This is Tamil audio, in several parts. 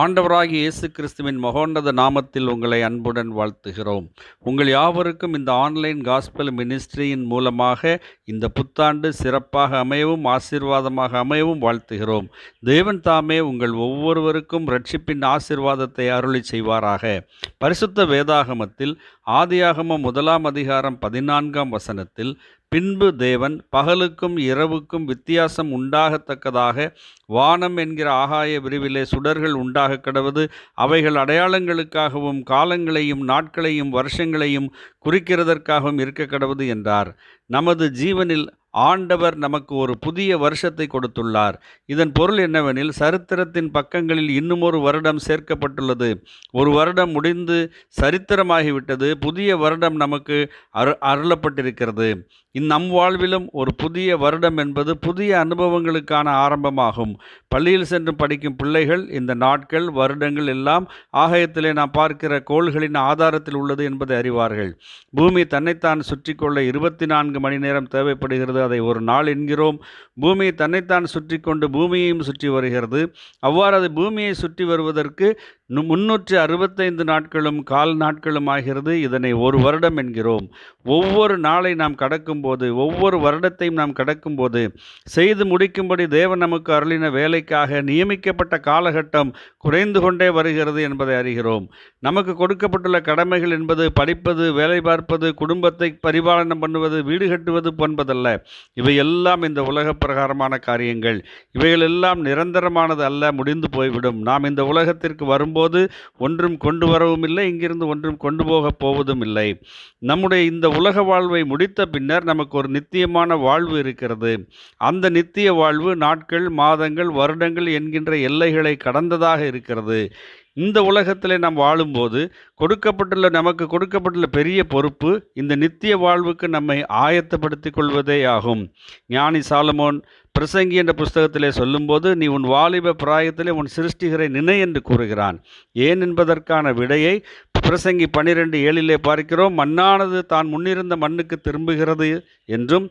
ஆண்டவராகி இயேசு கிறிஸ்துவின் மகோன்னத நாமத்தில் உங்களை அன்புடன் வாழ்த்துகிறோம். உங்கள் யாவருக்கும் இந்த ஆன்லைன் காஸ்பல் மினிஸ்ட்ரியின் மூலமாக இந்த புத்தாண்டு சிறப்பாக அமையவும் ஆசீர்வாதமாக அமையவும் வாழ்த்துகிறோம். தேவன் தாமே உங்கள் ஒவ்வொருவருக்கும் ரட்சிப்பின் ஆசீர்வாதத்தை அருளி செய்வாராக. பரிசுத்த வேதாகமத்தில் ஆதியாகம முதலாம் அதிகாரம் பதினான்காம் வசனத்தில் பின்பு தேவன் பகலுக்கும் இரவுக்கும் வித்தியாசம் உண்டாகத்தக்கதாக வானம் என்கிற ஆகாய விரிவிலே சுடர்கள் உண்டாக கிடவது அவைகள் அடையாளங்களுக்காகவும் காலங்களையும் நாட்களையும் வருஷங்களையும் குறிக்கிறதற்காகவும் இருக்க கிடவது என்றார். நமது ஜீவனில் ஆண்டவர் நமக்கு ஒரு புதிய வருஷத்தை கொடுத்துள்ளார். இதன் பொருள் என்னவெனில் சரித்திரத்தின் பக்கங்களில் இன்னும் ஒரு வருடம் சேர்க்கப்பட்டுள்ளது. ஒரு வருடம் முடிந்து சரித்திரமாகிவிட்டது. புதிய வருடம் நமக்கு அரு அருளப்பட்டிருக்கிறது. இந்நம் வாழ்விலும் ஒரு புதிய வருடம் என்பது புதிய அனுபவங்களுக்கான ஆரம்பமாகும். பள்ளியில் சென்று படிக்கும் பிள்ளைகள் இந்த நாட்கள் வருடங்கள் எல்லாம் ஆகாயத்திலே நாம் பார்க்கிற கோள்களின் ஆதாரத்தில் உள்ளது என்பதை அறிவார்கள். பூமி தன்னைத்தான் சுற்றி கொள்ள இருபத்தி நான்கு மணி நேரம் தேவைப்படுகிறது. அதை ஒரு நாள் என்கிறோம். பூமி தன்னைத்தான் சுற்றி கொண்டு பூமியையும் சுற்றி வருகிறது. அவ்வாறு அது பூமியை சுற்றி வருவதற்கு முன்னூற்றி அறுபத்தைந்து நாட்களும் கால் நாட்களும் ஆகிறது. இதனை ஒரு வருடம் என்கிறோம். ஒவ்வொரு நாளை நாம் கடக்கும்போது ஒவ்வொரு வருடத்தையும் நாம் கடக்கும்போது செய்து முடிக்கும்படி தேவன் நமக்கு அருளின வேலைக்காக நியமிக்கப்பட்ட காலகட்டம் குறைந்து கொண்டே வருகிறது என்பதை அறிகிறோம். நமக்கு கொடுக்கப்பட்டுள்ள கடமைகள் என்பது படிப்பது வேலை பார்ப்பது குடும்பத்தை பரிபாலனம் பண்ணுவது வீடு கட்டுவது போன்பதல்ல. இவை எல்லாம் இந்த உலக பிரகாரமான காரியங்கள். இவைகள் எல்லாம் நிரந்தரமானது அல்ல முடிந்து போய்விடும். நாம் இந்த உலகத்திற்கு வரும்போது ஒன்றும் கொண்டு வரவும் இல்லை இங்கிருந்து ஒன்றும் கொண்டு போகப் போவதும் இல்லை. நம்முடைய இந்த உலக வாழ்வை முடித்த பின்னர் நமக்கு ஒரு நித்தியமான வாழ்வு இருக்கிறது. அந்த நித்திய வாழ்வு நாட்கள் மாதங்கள் வருடங்கள் என்கின்ற எல்லைகளை கடந்ததாக இருக்கிறது. இந்த உலகத்திலே நாம் வாழும்போது கொடுக்கப்பட்டுள்ள நமக்கு கொடுக்கப்பட்டுள்ள பெரிய பொறுப்பு இந்த நித்திய வாழ்வுக்கு நம்மை ஆயத்தப்படுத்திக் கொள்வதே ஆகும். ஞானி சாலமோன் பிரசங்கி என்ற புஸ்தகத்திலே சொல்லும்போது நீ உன் வாலிப பிராயத்திலே உன் சிருஷ்டிகரை நினை என்று கூறுகிறான். ஏன் என்பதற்கான விடையை பிரசங்கி பன்னிரெண்டு ஏழிலே பார்க்கிறோம். மண்ணானது தான் முன்னிருந்த மண்ணுக்கு திரும்புகிறது என்றும்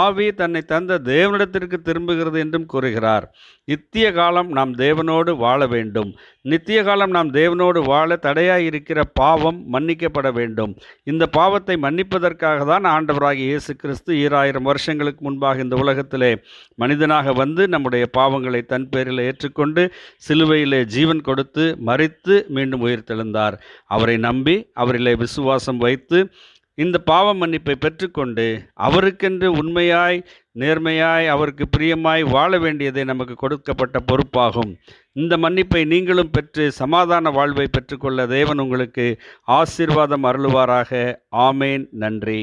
ஆவி தன்னை தந்த தேவனிடத்திற்கு திரும்புகிறது என்றும் கூறுகிறார். நித்திய காலம் நாம் தேவனோடு வாழ வேண்டும். நித்திய காலம் நாம் தேவனோடு வாழ தடையாயிருக்கிற பாவம் மன்னிக்கப்பட வேண்டும். இந்த பாவத்தை மன்னிப்பதற்காக தான் ஆண்டவராகிய இயேசு கிறிஸ்து ஈராயிரம் வருஷங்களுக்கு முன்பாக இந்த உலகத்திலே மனிதனாக வந்து நம்முடைய பாவங்களை தன் பேரில் ஏற்றுக்கொண்டு சிலுவையிலே ஜீவன் கொடுத்து மறித்து மீண்டும் உயிர்த்தெழுந்தார். அவரை நம்பி அவரிலே விசுவாசம் வைத்து இந்த பாவ மன்னிப்பை பெற்றுக்கொண்டு அவருக்கென்று உண்மையாய் நேர்மையாய் அவருக்கு பிரியமாய் வாழ வேண்டியதே நமக்கு கொடுக்கப்பட்ட பொறுப்பாகும். இந்த மன்னிப்பை நீங்களும் பெற்று சமாதான வாழ்வை பெற்றுக்கொள்ள தேவன் உங்களுக்கு ஆசீர்வாதம் அருளுவாராக. ஆமேன். நன்றி.